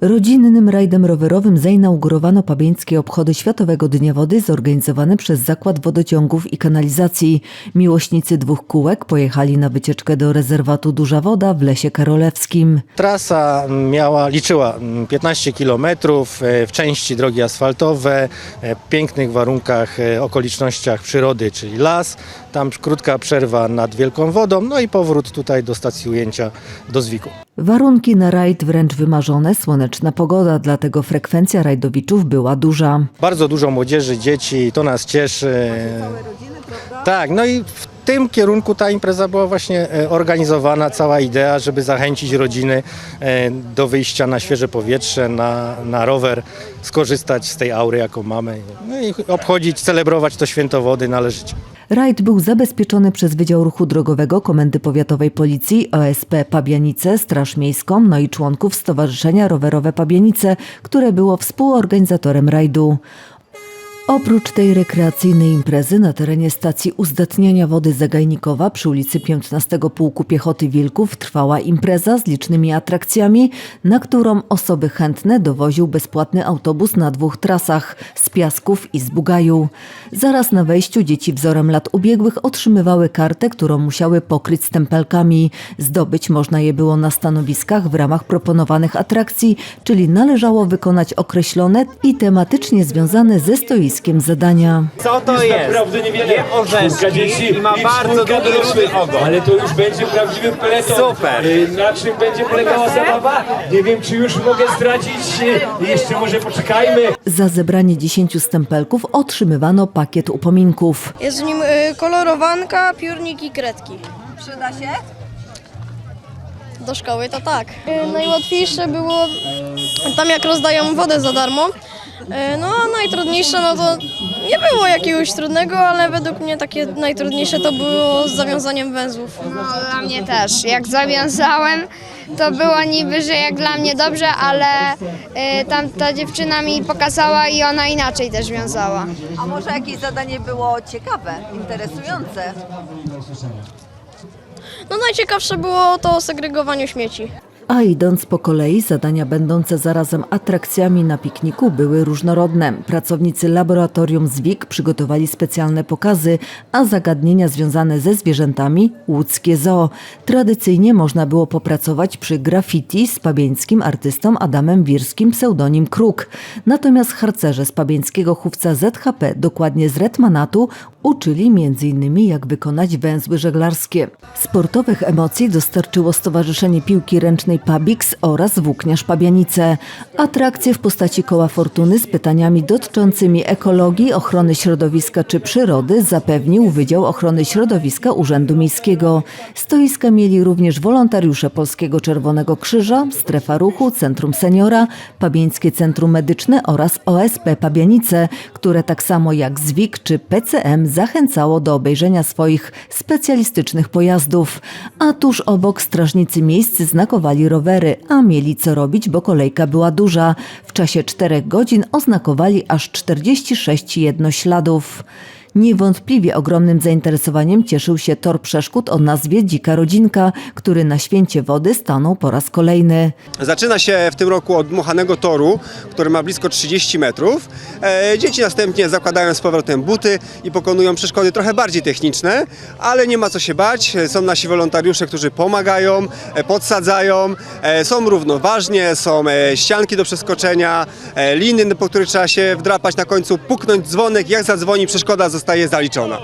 Rodzinnym rajdem rowerowym zainaugurowano pabieńskie obchody Światowego Dnia Wody zorganizowane przez Zakład Wodociągów i Kanalizacji. Miłośnicy dwóch kółek pojechali na wycieczkę do rezerwatu Duża Woda w Lesie Karolewskim. Trasa miała, liczyła mm, 15 km w części drogi asfaltowe, e, w pięknych warunkach, e, okolicznościach przyrody, czyli las. Tam krótka przerwa nad Wielką Wodą, no i powrót tutaj do stacji ujęcia do Zwiku. Warunki na rajd wręcz wymarzone, słoneczna pogoda, dlatego frekwencja rajdowiczów była duża. Bardzo dużo młodzieży, dzieci, to nas cieszy. Tak, no i w tym kierunku ta impreza była właśnie e, organizowana, cała idea, żeby zachęcić rodziny e, do wyjścia na świeże powietrze, na, na rower, skorzystać z tej aury, jaką mamy. No i obchodzić, celebrować to święto wody należycie. Rajd był zabezpieczony przez Wydział Ruchu Drogowego Komendy Powiatowej Policji, OSP Pabianice, Straż Miejską, no i członków Stowarzyszenia Rowerowe Pabianice, które było współorganizatorem rajdu. Oprócz tej rekreacyjnej imprezy na terenie stacji uzdatniania wody Zagajnikowa przy ulicy 15 Pułku Piechoty Wilków trwała impreza z licznymi atrakcjami, na którą osoby chętne dowoził bezpłatny autobus na dwóch trasach z Piasków i z Bugaju. Zaraz na wejściu dzieci wzorem lat ubiegłych otrzymywały kartę, którą musiały pokryć stempelkami. Zdobyć można je było na stanowiskach w ramach proponowanych atrakcji, czyli należało wykonać określone i tematycznie związane ze stoiskiem zadania. Co to jest? Naprawdę niewiele. Je orzeszki dzieci i ma bardzo dorosłych. ogon. Ale to już będzie prawdziwy peleton. Super. Y, Na czym będzie polegała zabawa? Nie wiem, czy już mogę zdradzić. y, Jeszcze może poczekajmy. Za zebranie 10 stempelków otrzymywano pakiet upominków. Jest w nim y, kolorowanka, piórnik i kredki. Przyda się? Do szkoły to tak. Najłatwiejsze było tam jak rozdają wodę za darmo. Y, no a najtrudniejsze no to nie było jakiegoś trudnego, ale według mnie takie najtrudniejsze to było z zawiązaniem węzłów. No, dla mnie też. Jak zawiązałem, to było niby, że jak dla mnie dobrze, ale y, tam ta dziewczyna mi pokazała i ona inaczej też wiązała. A może jakieś zadanie było ciekawe, interesujące? No najciekawsze było to o segregowaniu śmieci. A idąc po kolei, zadania będące zarazem atrakcjami na pikniku były różnorodne. Pracownicy laboratorium ZWIK przygotowali specjalne pokazy, a zagadnienia związane ze zwierzętami łódzkie zoo. Tradycyjnie można było popracować przy graffiti z pabieńskim artystą Adamem Wirskim, pseudonim Kruk. Natomiast harcerze z pabieńskiego chówca ZHP, dokładnie z Retmanatu, uczyli m.in. jak wykonać węzły żeglarskie. Sportowych emocji dostarczyło Stowarzyszenie Piłki Ręcznej Pabix oraz Włókniarz Pabianice. Atrakcje w postaci koła fortuny z pytaniami dotyczącymi ekologii, ochrony środowiska czy przyrody zapewnił Wydział Ochrony Środowiska Urzędu Miejskiego. Stoiska mieli również wolontariusze Polskiego Czerwonego Krzyża, Strefa Ruchu, Centrum Seniora, Pabieńskie Centrum Medyczne oraz OSP Pabianice, które tak samo jak ZWIK czy PCM zachęcało do obejrzenia swoich specjalistycznych pojazdów. A tuż obok strażnicy miejscy znakowali rowery, a mieli co robić, bo kolejka była duża. W czasie czterech godzin oznakowali aż 46 jednośladów. Niewątpliwie ogromnym zainteresowaniem cieszył się tor przeszkód o nazwie Dzika Rodzinka, który na święcie wody stanął po raz kolejny. Zaczyna się w tym roku od dmuchanego toru, który ma blisko 30 metrów. E, dzieci następnie zakładają z powrotem buty i pokonują przeszkody trochę bardziej techniczne, ale nie ma co się bać. Są nasi wolontariusze, którzy pomagają, e, podsadzają, e, są równoważnie, są ścianki do przeskoczenia, liny, po których trzeba się wdrapać na końcu, puknąć dzwonek, jak zadzwoni przeszkoda zaliczona.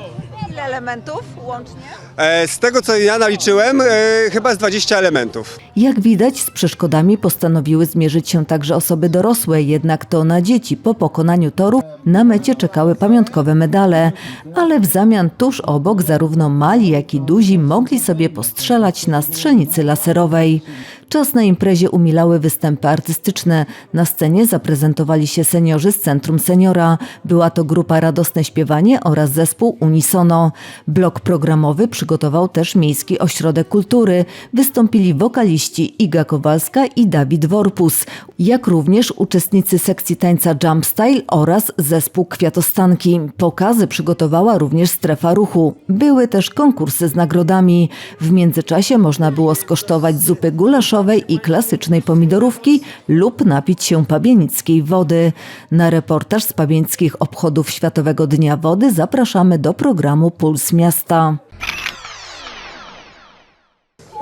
Ile elementów łącznie? E, z tego co ja naliczyłem, e, chyba z 20 elementów. Jak widać, z przeszkodami postanowiły zmierzyć się także osoby dorosłe, jednak to na dzieci po pokonaniu torów na mecie czekały pamiątkowe medale, ale w zamian tuż obok zarówno mali, jak i duzi mogli sobie postrzelać na strzelnicy laserowej. Czas na imprezie umilały występy artystyczne. Na scenie zaprezentowali się seniorzy z Centrum Seniora. Była to grupa Radosne Śpiewanie oraz zespół Unisono. Blok programowy przygotował też Miejski Ośrodek Kultury. Wystąpili wokaliści Iga Kowalska i Dawid Worpus, jak również uczestnicy sekcji tańca Jump Style oraz zespół Kwiatostanki. Pokazy przygotowała również strefa ruchu. Były też konkursy z nagrodami. W międzyczasie można było skosztować zupy gulaszowej rzeszowej i klasycznej pomidorówki lub napić się pabienickiej wody. Na reportaż z pabieńskich obchodów Światowego Dnia Wody zapraszamy do programu Puls Miasta.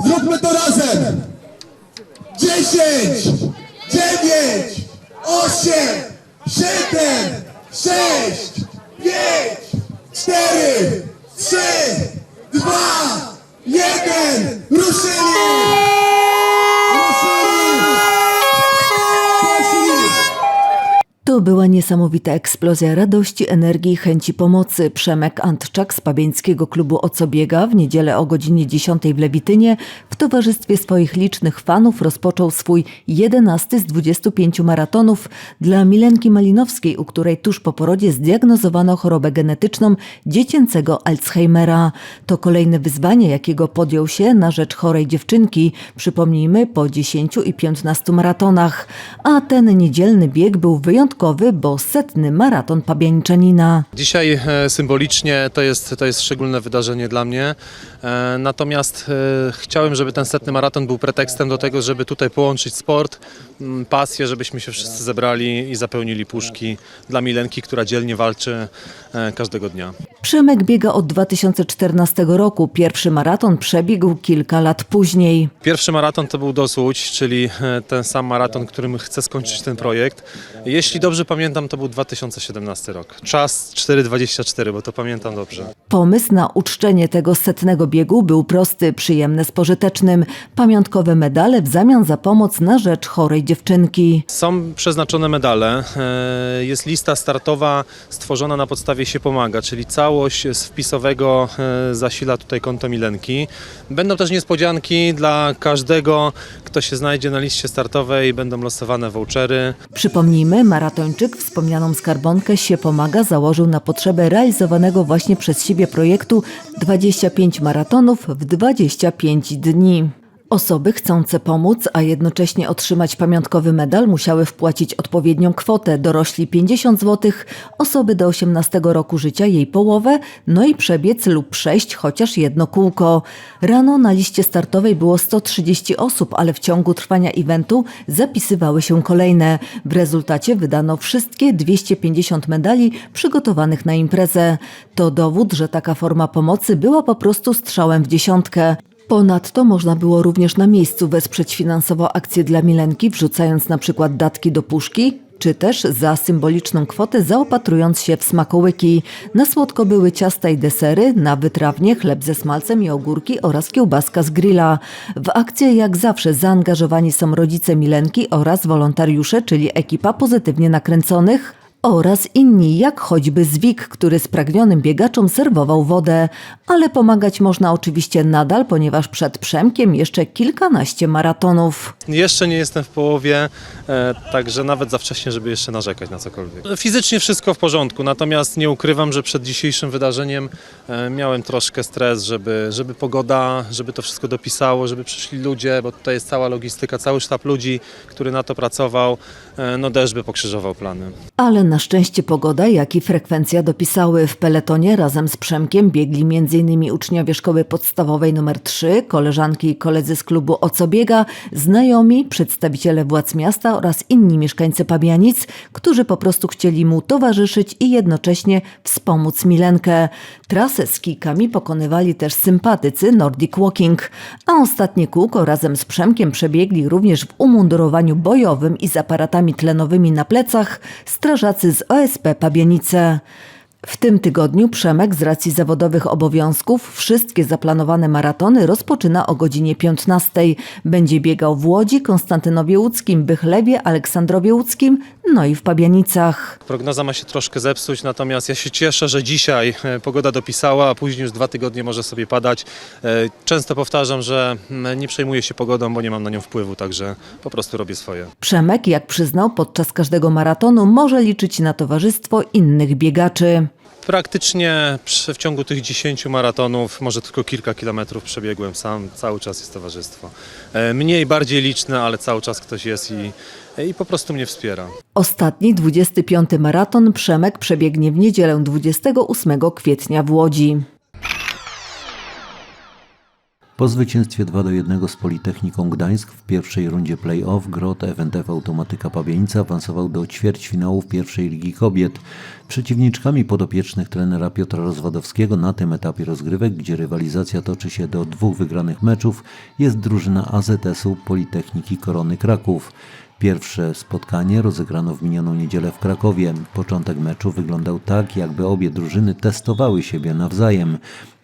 Zróbmy to razem! 10, 9, 8, 7, 6, 5, 4, była niesamowita eksplozja radości, energii i chęci pomocy. Przemek Antczak z Pabieńskiego Klubu O Co Biega w niedzielę o godzinie 10 w Lewitynie w towarzystwie swoich licznych fanów rozpoczął swój 11 z 25 maratonów dla Milenki Malinowskiej, u której tuż po porodzie zdiagnozowano chorobę genetyczną dziecięcego Alzheimera. To kolejne wyzwanie, jakiego podjął się na rzecz chorej dziewczynki, przypomnijmy, po 10 i 15 maratonach. A ten niedzielny bieg był wyjątkowy, bo setny maraton pabieńczanina. Dzisiaj e, symbolicznie to jest, to jest szczególne wydarzenie dla mnie. E, Natomiast e, chciałem, żeby ten setny maraton był pretekstem do tego, żeby tutaj połączyć sport, pasję, żebyśmy się wszyscy zebrali i zapełnili puszki dla Milenki, która dzielnie walczy e, każdego dnia. Przemek biega od 2014 roku. Pierwszy maraton przebiegł kilka lat później. Pierwszy maraton to był DOS Łódź, czyli e, ten sam maraton, którym chcę skończyć ten projekt. Jeśli dobrze pamiętam, to był 2017 rok. Czas 4.24, bo to pamiętam dobrze. Pomysł na uczczenie tego setnego biegu był prosty, przyjemny z pożytecznym. Pamiątkowe medale w zamian za pomoc na rzecz chorej dziewczynki. Są przeznaczone medale. E, Jest lista startowa stworzona na podstawie się pomaga, czyli całość z wpisowego e, zasila tutaj konto Milenki. Będą też niespodzianki dla każdego, kto się znajdzie na liście startowej. Będą losowane vouchery. Przypomnijmy, maratończyk wspomnianą skarbonkę się pomaga założył na potrzebę realizowanego właśnie przez siebie projektu 25 maratonów w 25 dni. Osoby chcące pomóc, a jednocześnie otrzymać pamiątkowy medal musiały wpłacić odpowiednią kwotę, dorośli 50 zł, osoby do 18 roku życia jej połowę, no i przebiec lub przejść chociaż jedno kółko. Rano na liście startowej było 130 osób, ale w ciągu trwania eventu zapisywały się kolejne. W rezultacie wydano wszystkie 250 medali przygotowanych na imprezę. To dowód, że taka forma pomocy była po prostu strzałem w dziesiątkę. Ponadto można było również na miejscu wesprzeć finansowo akcję dla Milenki, wrzucając na przykład datki do puszki, czy też za symboliczną kwotę zaopatrując się w smakołyki. Na słodko były ciasta i desery, na wytrawnie chleb ze smalcem i ogórki oraz kiełbaska z grilla. W akcję jak zawsze zaangażowani są rodzice Milenki oraz wolontariusze, czyli ekipa pozytywnie nakręconych, oraz inni, jak choćby Zwik, który spragnionym biegaczom serwował wodę. Ale pomagać można oczywiście nadal, ponieważ przed Przemkiem jeszcze kilkanaście maratonów. Jeszcze nie jestem w połowie, e, także nawet za wcześnie, żeby jeszcze narzekać na cokolwiek. Fizycznie wszystko w porządku, natomiast nie ukrywam, że przed dzisiejszym wydarzeniem e, miałem troszkę stres, żeby, żeby pogoda, żeby to wszystko dopisało, żeby przyszli ludzie, bo tutaj jest cała logistyka, cały sztab ludzi, który na to pracował, no deszcz by pokrzyżował plany. Ale na szczęście pogoda, jak i frekwencja dopisały. W peletonie razem z Przemkiem biegli m.in. uczniowie szkoły podstawowej nr 3, koleżanki i koledzy z klubu O Co Biega, znajomi, przedstawiciele władz miasta oraz inni mieszkańcy Pabianic, którzy po prostu chcieli mu towarzyszyć i jednocześnie wspomóc Milenkę. Trasę z kijkami pokonywali też sympatycy Nordic Walking, a ostatnie kółko razem z Przemkiem przebiegli również w umundurowaniu bojowym i z aparatami tlenowymi na plecach strażacy z OSP Pabianice. W tym tygodniu Przemek z racji zawodowych obowiązków wszystkie zaplanowane maratony rozpoczyna o godzinie 15. Będzie biegał w Łodzi, Konstantynowie Łódzkim, Bychlewie, Aleksandrowie Łódzkim, no i w Pabianicach. Prognoza ma się troszkę zepsuć, natomiast ja się cieszę, że dzisiaj e, pogoda dopisała, a później już dwa tygodnie może sobie padać. E, Często powtarzam, że mm, nie przejmuję się pogodą, bo nie mam na nią wpływu, także po prostu robię swoje. Przemek, jak przyznał, podczas każdego maratonu może liczyć na towarzystwo innych biegaczy. Praktycznie w ciągu tych 10 maratonów, może tylko kilka kilometrów przebiegłem sam, cały czas jest towarzystwo. E, Mniej, bardziej liczne, ale cały czas ktoś jest i, i po prostu mnie wspiera. Ostatni, 25. maraton Przemek przebiegnie w niedzielę 28 kwietnia w Łodzi. Po zwycięstwie 2 do 1 z Politechniką Gdańsk w pierwszej rundzie play-off Grot FNTF Automatyka Pabieńca awansował do ćwierćfinałów pierwszej Ligi Kobiet. Przeciwniczkami podopiecznych trenera Piotra Rozwadowskiego na tym etapie rozgrywek, gdzie rywalizacja toczy się do dwóch wygranych meczów, jest drużyna AZS-u Politechniki Korony Kraków. Pierwsze spotkanie rozegrano w minioną niedzielę w Krakowie. Początek meczu wyglądał tak, jakby obie drużyny testowały siebie nawzajem.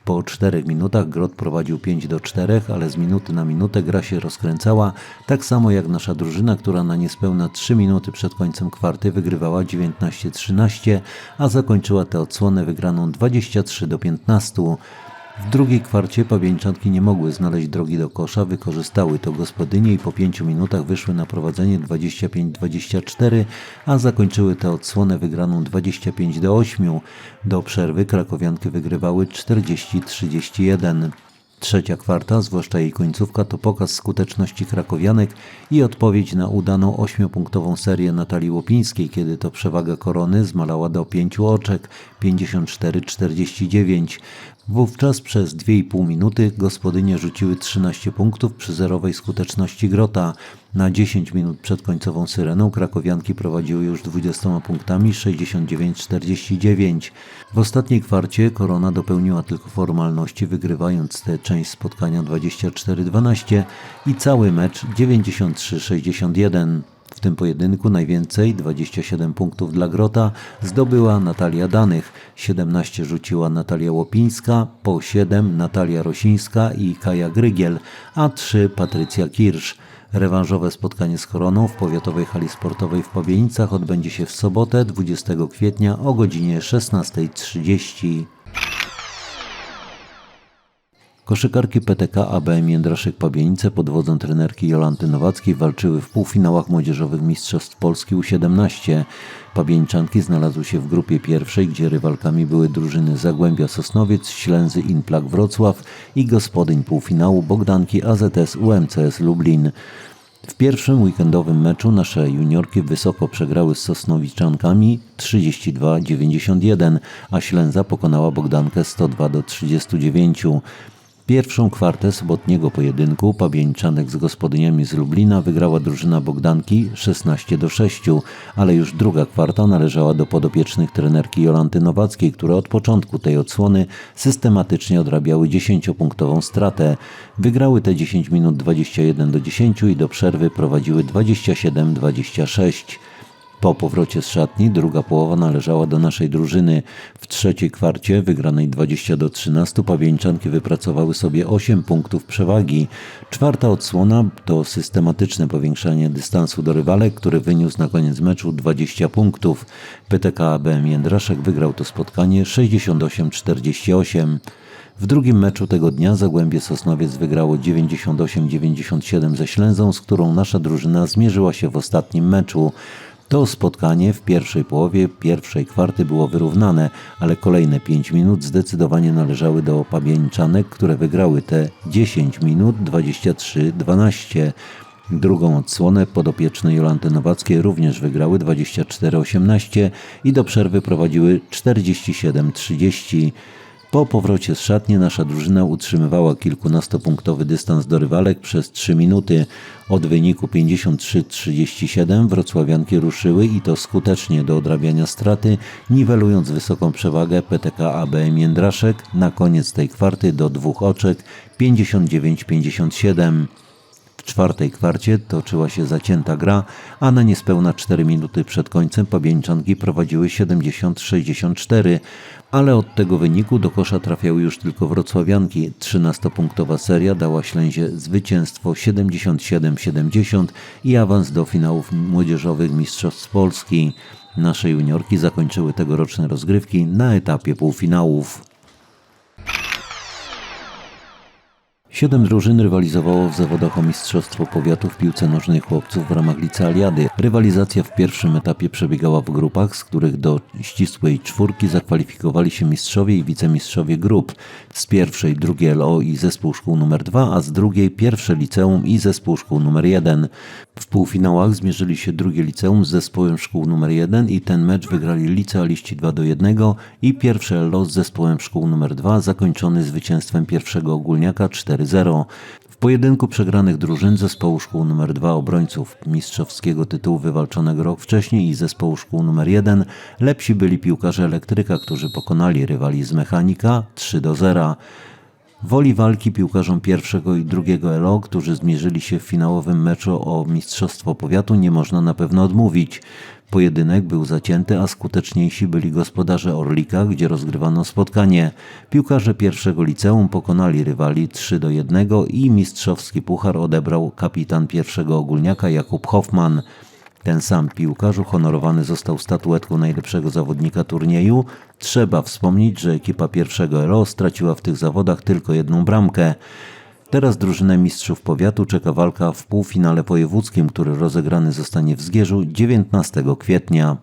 Po czterech minutach Grot prowadził 5 do 4, ale z minuty na minutę gra się rozkręcała, tak samo jak nasza drużyna, która na niespełna 3 minuty przed końcem kwarty wygrywała 19-13, a zakończyła tę odsłonę wygraną 23 do 15. W drugiej kwarcie pawieńczanki nie mogły znaleźć drogi do kosza, wykorzystały to gospodynie i po 5 minutach wyszły na prowadzenie 25-24, a zakończyły tę odsłonę wygraną 25 do 8. Do przerwy krakowianki wygrywały 40-31. Trzecia kwarta, zwłaszcza jej końcówka, to pokaz skuteczności krakowianek i odpowiedź na udaną ośmiopunktową serię Natalii Łopińskiej, kiedy to przewaga korony zmalała do pięciu oczek 54-49. Wówczas przez 2,5 minuty gospodynie rzuciły 13 punktów przy zerowej skuteczności Grota. Na 10 minut przed końcową syreną krakowianki prowadziły już 20 punktami 69-49. W ostatniej kwarcie Korona dopełniła tylko formalności, wygrywając tę część spotkania 24-12 i cały mecz 93-61. W tym pojedynku najwięcej, 27 punktów dla Grota, zdobyła Natalia Danych. 17 rzuciła Natalia Łopińska, po 7 Natalia Rosińska i Kaja Grygiel, a 3 Patrycja Kirsz. Rewanżowe spotkanie z Koroną w powiatowej hali sportowej w Pawienicach odbędzie się w sobotę 20 kwietnia o godzinie 16.30. Koszykarki PTK ABM Jędraszek Pabienice pod wodzą trenerki Jolanty Nowackiej walczyły w półfinałach młodzieżowych Mistrzostw Polski U17. Pabieńczanki znalazły się w grupie pierwszej, gdzie rywalkami były drużyny Zagłębia Sosnowiec, Ślęzy Inplak Wrocław i gospodyń półfinału Bogdanki AZS UMCS Lublin. W pierwszym weekendowym meczu nasze juniorki wysoko przegrały z Sosnowiczankami 32-91, a Ślęza pokonała Bogdankę 102 do 39. Pierwszą kwartę sobotniego pojedynku Pabieńczanek z gospodyniami z Lublina wygrała drużyna Bogdanki 16 do 6, ale już druga kwarta należała do podopiecznych trenerki Jolanty Nowackiej, które od początku tej odsłony systematycznie odrabiały 10-punktową stratę. Wygrały te 10 minut 21 do 10 i do przerwy prowadziły 27-26. Po powrocie z szatni druga połowa należała do naszej drużyny. W trzeciej kwarcie, wygranej 20 do 13, pawieńczanki wypracowały sobie 8 punktów przewagi. Czwarta odsłona to systematyczne powiększanie dystansu do rywalek, który wyniósł na koniec meczu 20 punktów. PTK ABM Jędraszek wygrał to spotkanie 68-48. W drugim meczu tego dnia Zagłębie Sosnowiec wygrało 98-97 ze Ślęzą, z którą nasza drużyna zmierzyła się w ostatnim meczu. To spotkanie w pierwszej połowie pierwszej kwarty było wyrównane, ale kolejne 5 minut zdecydowanie należały do Pabieńczanek, które wygrały te 10 minut 23-12. Drugą odsłonę podopieczne Jolanty Nowackie również wygrały 24-18 i do przerwy prowadziły 47-30. Po powrocie z szatni nasza drużyna utrzymywała kilkunastopunktowy dystans do rywalek przez 3 minuty. Od wyniku 53-37 wrocławianki ruszyły i to skutecznie do odrabiania straty, niwelując wysoką przewagę PTK ABM Jędraszek na koniec tej kwarty do dwóch oczek 59-57. Czwartej kwarcie toczyła się zacięta gra, a na niespełna 4 minuty przed końcem pabieńczanki prowadziły 70-64, ale od tego wyniku do kosza trafiały już tylko wrocławianki. 13-punktowa seria dała Ślęzie zwycięstwo 77-70 i awans do finałów młodzieżowych Mistrzostw Polski. Nasze juniorki zakończyły tegoroczne rozgrywki na etapie półfinałów. Siedem drużyn rywalizowało w zawodach o Mistrzostwo Powiatu w piłce nożnej chłopców w ramach licealiady. Rywalizacja w pierwszym etapie przebiegała w grupach, z których do ścisłej czwórki zakwalifikowali się mistrzowie i wicemistrzowie grup. Z pierwszej drugie LO i zespół szkół nr 2, a z drugiej pierwsze liceum i zespół szkół nr 1. W półfinałach zmierzyli się drugie liceum z zespołem szkół nr 1 i ten mecz wygrali licealiści 2 do 1 i pierwsze LO z zespołem szkół nr 2 zakończony zwycięstwem pierwszego ogólniaka 4-0. W pojedynku przegranych drużyn zespołu szkół nr 2 obrońców mistrzowskiego tytułu wywalczonego rok wcześniej i zespołu szkół nr 1 lepsi byli piłkarze elektryka, którzy pokonali rywali z mechanika 3 do 0. Woli walki piłkarzom pierwszego i drugiego LO, którzy zmierzyli się w finałowym meczu o Mistrzostwo Powiatu, nie można na pewno odmówić. Pojedynek był zacięty, a skuteczniejsi byli gospodarze Orlika, gdzie rozgrywano spotkanie. Piłkarze pierwszego liceum pokonali rywali 3 do 1 i mistrzowski puchar odebrał kapitan pierwszego ogólniaka Jakub Hoffman. Ten sam piłkarz uhonorowany został statuetką najlepszego zawodnika turnieju. Trzeba wspomnieć, że ekipa pierwszego LO straciła w tych zawodach tylko jedną bramkę. Teraz drużynę mistrzów powiatu czeka walka w półfinale wojewódzkim, który rozegrany zostanie w Zgierzu 19 kwietnia.